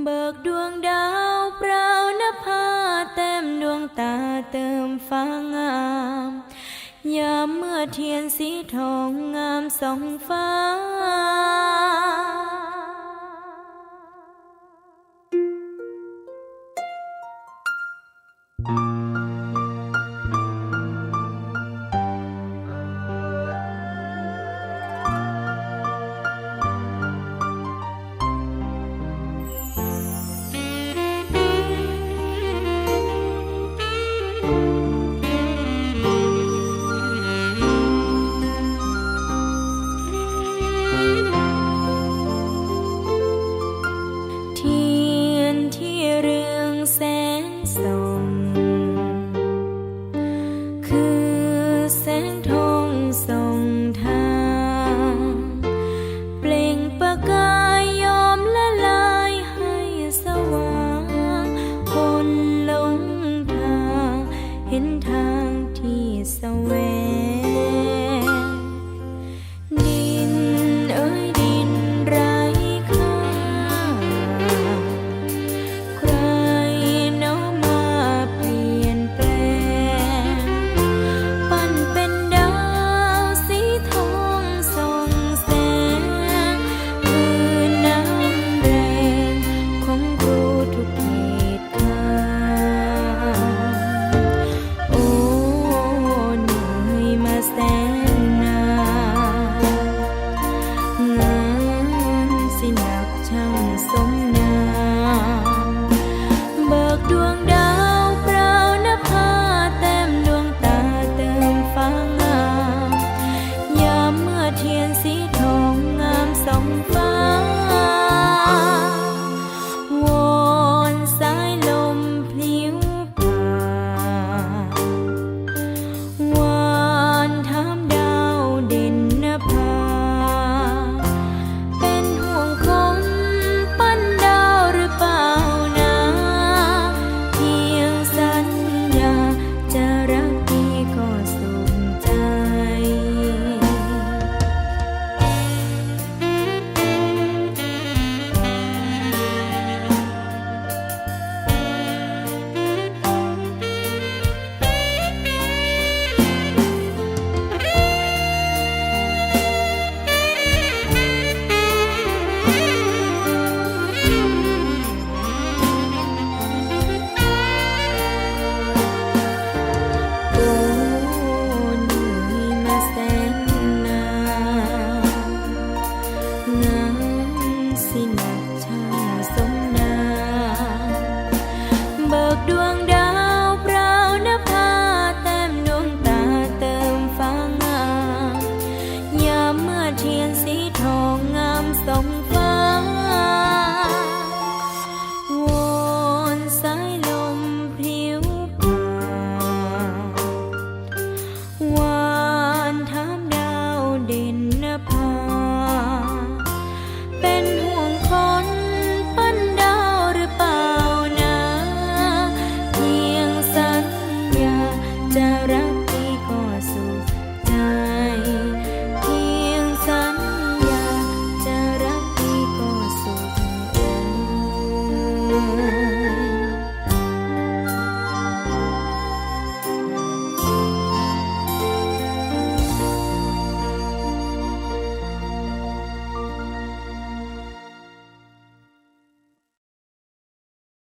เบิกดวงดาวเปล่านภาเต็มดวงตาเติมฟ้างามยามเมื่อเทียนสีทองงามสองฟ้า คือแสงทองส่งทาง เปล่งประกายยอมละลายให้สว่าง คนหลงทาง เห็นทางที่สว่าง